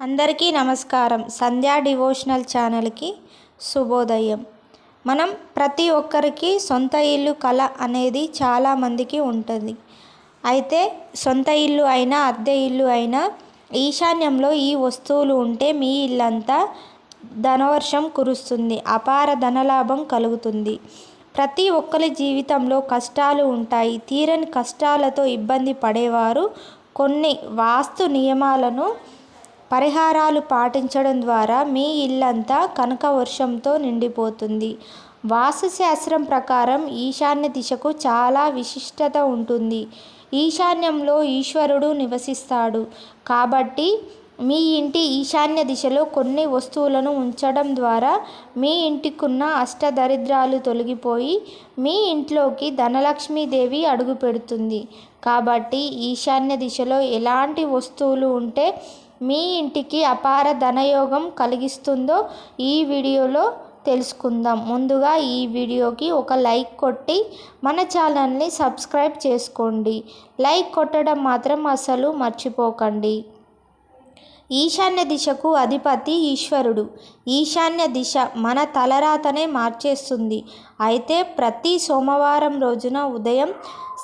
అందరికీ నమస్కారం. సంధ్యా డివోషనల్ ఛానల్కి శుభోదయం. మనం ప్రతి ఒక్కరికి సొంత ఇల్లు కళ అనేది చాలామందికి ఉంటుంది. అయితే సొంత ఇల్లు అయినా అద్దె ఇల్లు అయినా ఈశాన్యంలో ఈ వస్తువులు ఉంటే మీ ఇల్లంతా ధనవర్షం కురుస్తుంది. అపార ధనలాభం కలుగుతుంది. ప్రతి ఒక్కరి జీవితంలో కష్టాలు ఉంటాయి. తీరని కష్టాలతో ఇబ్బంది పడేవారు కొన్ని వాస్తు నియమాలను పరిహారాలు పాటించడం ద్వారా మీ ఇల్లంతా కనక వర్షంతో నిండిపోతుంది. వాస్తుశాస్త్రం ప్రకారం ఈశాన్య దిశకు చాలా విశిష్టత ఉంటుంది. ఈశాన్యంలో ఈశ్వరుడు నివసిస్తాడు. కాబట్టి మీ ఇంటి ఈశాన్య దిశలో కొన్ని వస్తువులను ఉంచడం ద్వారా మీ ఇంటికున్న అష్టదరిద్రాలు తొలగిపోయి మీ ఇంట్లోకి ధనలక్ష్మీదేవి అడుగుపెడుతుంది. కాబట్టి ఈశాన్య దిశలో ఎలాంటి వస్తువులు ఉంటే మీ ఇంటికి అపార ధనయోగం కలిగిస్తుందో ఈ వీడియోలో తెలుసుకుందాం. ముందుగా ఈ వీడియోకి ఒక లైక్ కొట్టి మన ఛానల్ని సబ్స్క్రైబ్ చేసుకోండి. లైక్ కొట్టడం మాత్రం అసలు మర్చిపోకండి. ఈశాన్య దిశకు అధిపతి ఈశ్వరుడు. ఈశాన్య దిశ మన తలరాతనే మార్చేస్తుంది. అయితే ప్రతి సోమవారం రోజున ఉదయం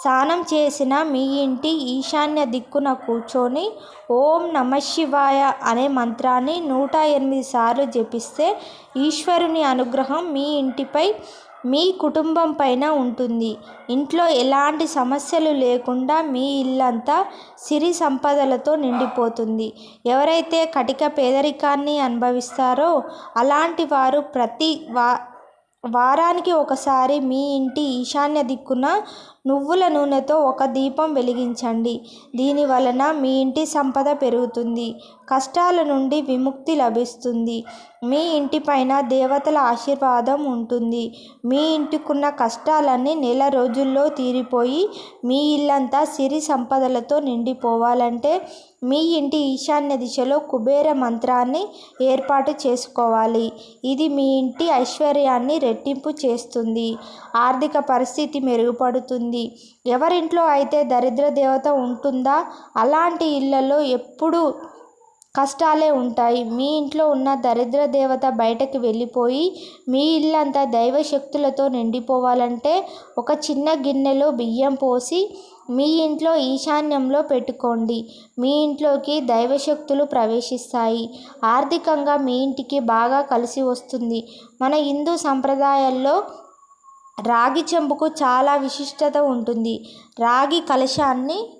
స్నానం చేసిన మీ ఇంటి ఈశాన్య దిక్కున కూర్చొని ఓం నమ శివాయ అనే మంత్రాన్ని నూట ఎనిమిది సార్లు జపిస్తే ఈశ్వరుని అనుగ్రహం మీ ఇంటిపై మీ కుటుంబం పైన ఉంటుంది. ఇంట్లో ఎలాంటి సమస్యలు లేకుండా మీ ఇల్లంతా సిరి సంపదలతో నిండిపోతుంది. ఎవరైతే కటిక పేదరికాన్ని అనుభవిస్తారో అలాంటి వారు ప్రతి వా వారానికి ఒకసారి మీ ఇంటి ఈశాన్య దిక్కున నువ్వుల నూనెతో ఒక దీపం వెలిగించండి. దీని వలన మీ ఇంటి సంపద పెరుగుతుంది కష్టాల నుండి విముక్తి లభిస్తుంది. మీ ఇంటిపైన దేవతల ఆశీర్వాదం ఉంటుంది. మీ ఇంటికున్న కష్టాలన్నీ నెల రోజుల్లో తీరిపోయి మీ ఇల్లంతా సిరి సంపదలతో నిండిపోవాలంటే మీ ఇంటి ఈశాన్య దిశలో కుబేర మంత్రాన్ని ఏర్పాటు చేసుకోవాలి. ఇది మీ ఇంటి ఐశ్వర్యాన్ని రెట్టింపు చేస్తుంది. ఆర్థిక పరిస్థితి మెరుగుపడుతుంది. ఎవరింట్లో అయితే దరిద్ర దేవత ఉంటుందా అలాంటి ఇళ్ళలో ఎప్పుడు కష్టాలే ఉంటాయి. మీ ఇంట్లో ఉన్న దరిద్ర దేవత బయటకు వెళ్ళిపోయి మీ ఇల్లంతా దైవశక్తులతో నిండిపోవాలంటే ఒక చిన్న గిన్నెలో బియ్యం పోసి మీ ఇంట్లో ఈశాన్యంలో పెట్టుకోండి. మీ ఇంట్లోకి దైవశక్తులు ప్రవేశిస్తాయి. ఆర్థికంగా మీ ఇంటికి బాగా కలిసి వస్తుంది. మన హిందూ సంప్రదాయాల్లో రాగి చెంబుకు చాలా విశిష్టత ఉంటుంది. రాగి కలశాన్ని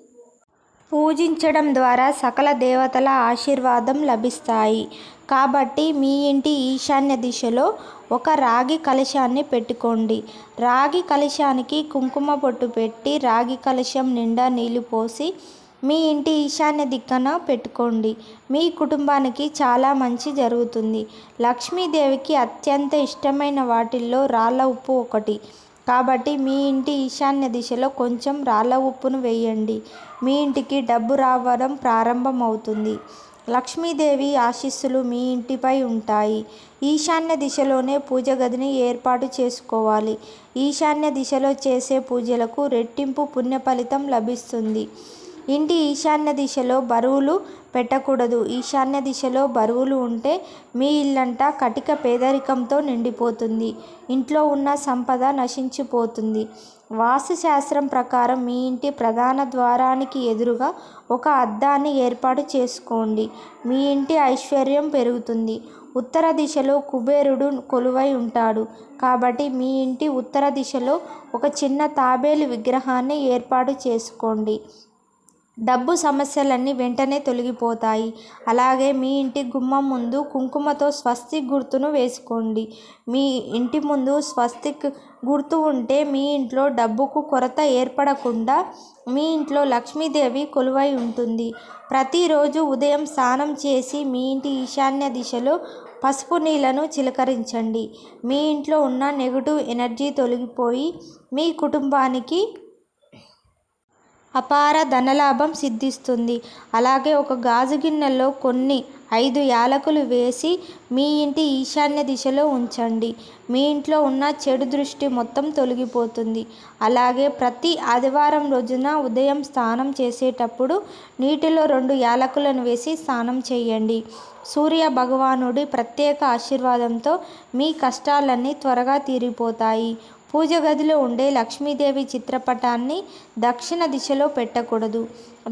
పూజించడం ద్వారా సకల దేవతల ఆశీర్వాదం లభిస్తాయి. కాబట్టి మీ ఇంటి ఈశాన్య దిశలో ఒక రాగి కలశాన్ని పెట్టుకోండి. రాగి కలశానికి కుంకుమ పొట్టు పెట్టి రాగి కలశం నిండా నీళ్ళు పోసి మీ ఇంటి ఈశాన్య దిక్కన పెట్టుకోండి. మీ కుటుంబానికి చాలా మంచి జరుగుతుంది. లక్ష్మీదేవికి అత్యంత ఇష్టమైన వాటిల్లో రాళ్ళ ఉప్పు ఒకటి. కాబట్టి మీ ఇంటి ఈశాన్య దిశలో కొంచెం రాళ్ళ ఉప్పును వేయండి. మీ ఇంటికి డబ్బు రావడం ప్రారంభమవుతుంది. లక్ష్మీదేవి ఆశీస్సులు మీ ఇంటిపై ఉంటాయి. ఈశాన్య దిశలోనే పూజ గదిని ఏర్పాటు చేసుకోవాలి. ఈశాన్య దిశలో చేసే పూజలకు రెట్టింపు పుణ్య ఫలితం లభిస్తుంది. ఇంటి ఈశాన్య దిశలో బరువులు పెట్టకూడదు. ఈశాన్య దిశలో బరువులు ఉంటే మీ ఇల్లంతా కటిక పేదరికంతో నిండిపోతుంది. ఇంట్లో ఉన్న సంపద నశించిపోతుంది. వాస్తుశాస్త్రం ప్రకారం మీ ఇంటి ప్రధాన ద్వారానికి ఎదురుగా ఒక అద్దాన్ని ఏర్పాటు చేసుకోండి. మీ ఇంటి ఐశ్వర్యం పెరుగుతుంది. ఉత్తర దిశలో కుబేరుడు కొలువై ఉంటాడు. కాబట్టి మీ ఇంటి ఉత్తర దిశలో ఒక చిన్న తాబేలు విగ్రహాన్ని ఏర్పాటు చేసుకోండి. డబ్బు సమస్యలన్నీ వెంటనే తొలగిపోతాయి. అలాగే మీ ఇంటి గుమ్మం ముందు కుంకుమతో స్వస్తిక్ గుర్తును వేసుకోండి. మీ ఇంటి ముందు స్వస్తిక్ గుర్తు ఉంటే మీ ఇంట్లో డబ్బుకు కొరత ఏర్పడకుండా మీ ఇంట్లో లక్ష్మీదేవి కొలువై ఉంటుంది. ప్రతిరోజు ఉదయం స్నానం చేసి మీ ఇంటి ఈశాన్య దిశలో పసుపు నీళ్ళను చిలకరించండి. మీ ఇంట్లో ఉన్న నెగిటివ్ ఎనర్జీ తొలగిపోయి మీ కుటుంబానికి అపార ధనలాభం సిద్ధిస్తుంది. అలాగే ఒక గాజు గిన్నెలో కొన్ని ఐదు యాలకులు వేసి మీ ఇంటి ఈశాన్య దిశలో ఉంచండి. మీ ఇంట్లో ఉన్న చెడు దృష్టి మొత్తం తొలగిపోతుంది. అలాగే ప్రతి ఆదివారం రోజున ఉదయం స్నానం చేసేటప్పుడు నీటిలో రెండు యాలకులను వేసి స్నానం చేయండి. సూర్య భగవానుడి ప్రత్యేక ఆశీర్వాదంతో మీ కష్టాలన్నీ త్వరగా తీరిపోతాయి. పూజ గదిలో ఉండే లక్ష్మీదేవి చిత్రపటాన్ని దక్షిణ దిశలో పెట్టకూడదు.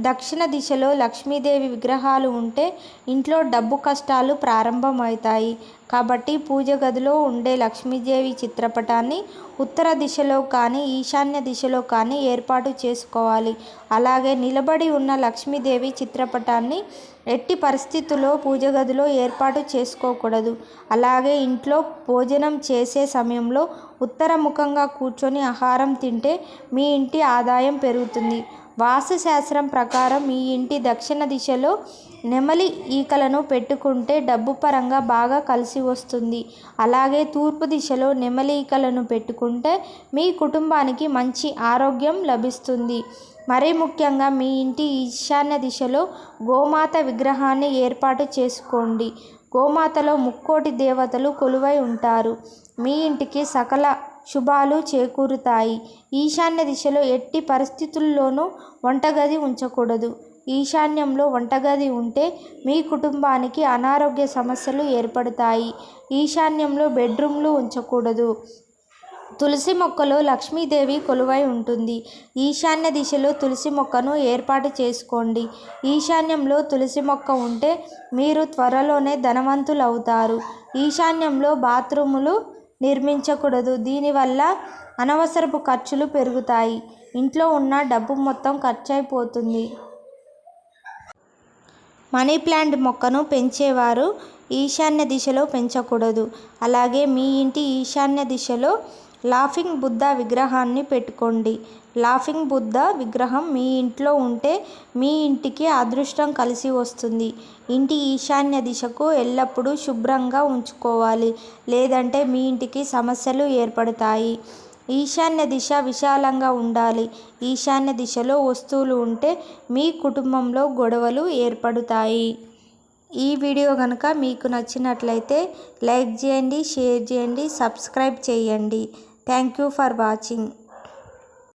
దక్షిణ దిశలో లక్ష్మీదేవి విగ్రహాలు ఉంటే ఇంట్లో డబ్బు కష్టాలు ప్రారంభమవుతాయి. కాబట్టి పూజ గదిలో ఉండే లక్ష్మీదేవి చిత్రపటాన్ని ఉత్తర దిశలో కానీ ఈశాన్య దిశలో కానీ ఏర్పాటు చేసుకోవాలి. అలాగే నిలబడి ఉన్న లక్ష్మీదేవి చిత్రపటాన్ని ఎట్టి పరిస్థితుల్లో పూజ గదిలో ఏర్పాటు చేసుకోకూడదు. అలాగే ఇంట్లో భోజనం చేసే సమయంలో ఉత్తరముఖంగా కూర్చొని ఆహారం తింటే మీ ఇంటి ఆదాయం పెరుగుతుంది. వాస్తుశాస్త్రం ప్రకారం మీ ఇంటి దక్షిణ దిశలో నెమలి ఈకలను పెట్టుకుంటే డబ్బు పరంగా బాగా కలిసి వస్తుంది. అలాగే తూర్పు దిశలో నెమలి ఈకలను పెట్టుకుంటే మీ కుటుంబానికి మంచి ఆరోగ్యం లభిస్తుంది. మరీ ముఖ్యంగా మీ ఇంటి ఈశాన్య దిశలో గోమాత విగ్రహాన్ని ఏర్పాటు చేసుకోండి. గోమాతలో ముక్కోటి దేవతలు కొలువై ఉంటారు. మీ ఇంటికి సకల శుభాలు చేకూరుతాయి. ఈశాన్య దిశలో ఎట్టి పరిస్థితుల్లోనూ వంటగది ఉంచకూడదు. ఈశాన్యంలో వంటగది ఉంటే మీ కుటుంబానికి అనారోగ్య సమస్యలు ఏర్పడతాయి. ఈశాన్యంలో బెడ్రూమ్లు ఉంచకూడదు. తులసి మొక్కలో లక్ష్మీదేవి కొలువై ఉంటుంది. ఈశాన్య దిశలో తులసి మొక్కను ఏర్పాటు చేసుకోండి. ఈశాన్యంలో తులసి మొక్క ఉంటే మీరు త్వరలోనే ధనవంతులు అవుతారు ఈశాన్యంలో బాత్రూములు నిర్మించకూడదు. దీనివల్ల అనవసరపు ఖర్చులు పెరుగుతాయి. ఇంట్లో ఉన్న డబ్బు మొత్తం ఖర్చు అయిపోతుంది మనీ ప్లాంట్ మొక్కను పెంచేవారు ఈశాన్య దిశలో పెంచకూడదు. అలాగే మీ ఇంటి ఈశాన్య దిశలో లాఫింగ్ బుద్ధ విగ్రహాన్ని పెట్టుకోండి. లాఫింగ్ బుద్ధ విగ్రహం మీ ఇంట్లో ఉంటే మీ ఇంటికి అదృష్టం కలిసి వస్తుంది. ఇంటి ఈశాన్య దిశకు ఎల్లప్పుడూ శుభ్రంగా ఉంచుకోవాలి. లేదంటే మీ ఇంటికి సమస్యలు ఏర్పడతాయి. ఈశాన్య దిశ విశాలంగా ఉండాలి. ఈశాన్య దిశలో వస్తువులు ఉంటే మీ కుటుంబంలో గొడవలు ఏర్పడతాయి. ఈ వీడియో కనుక మీకు నచ్చినట్లయితే లైక్ చేయండి షేర్ చేయండి సబ్స్క్రైబ్ చేయండి. Thank you for watching.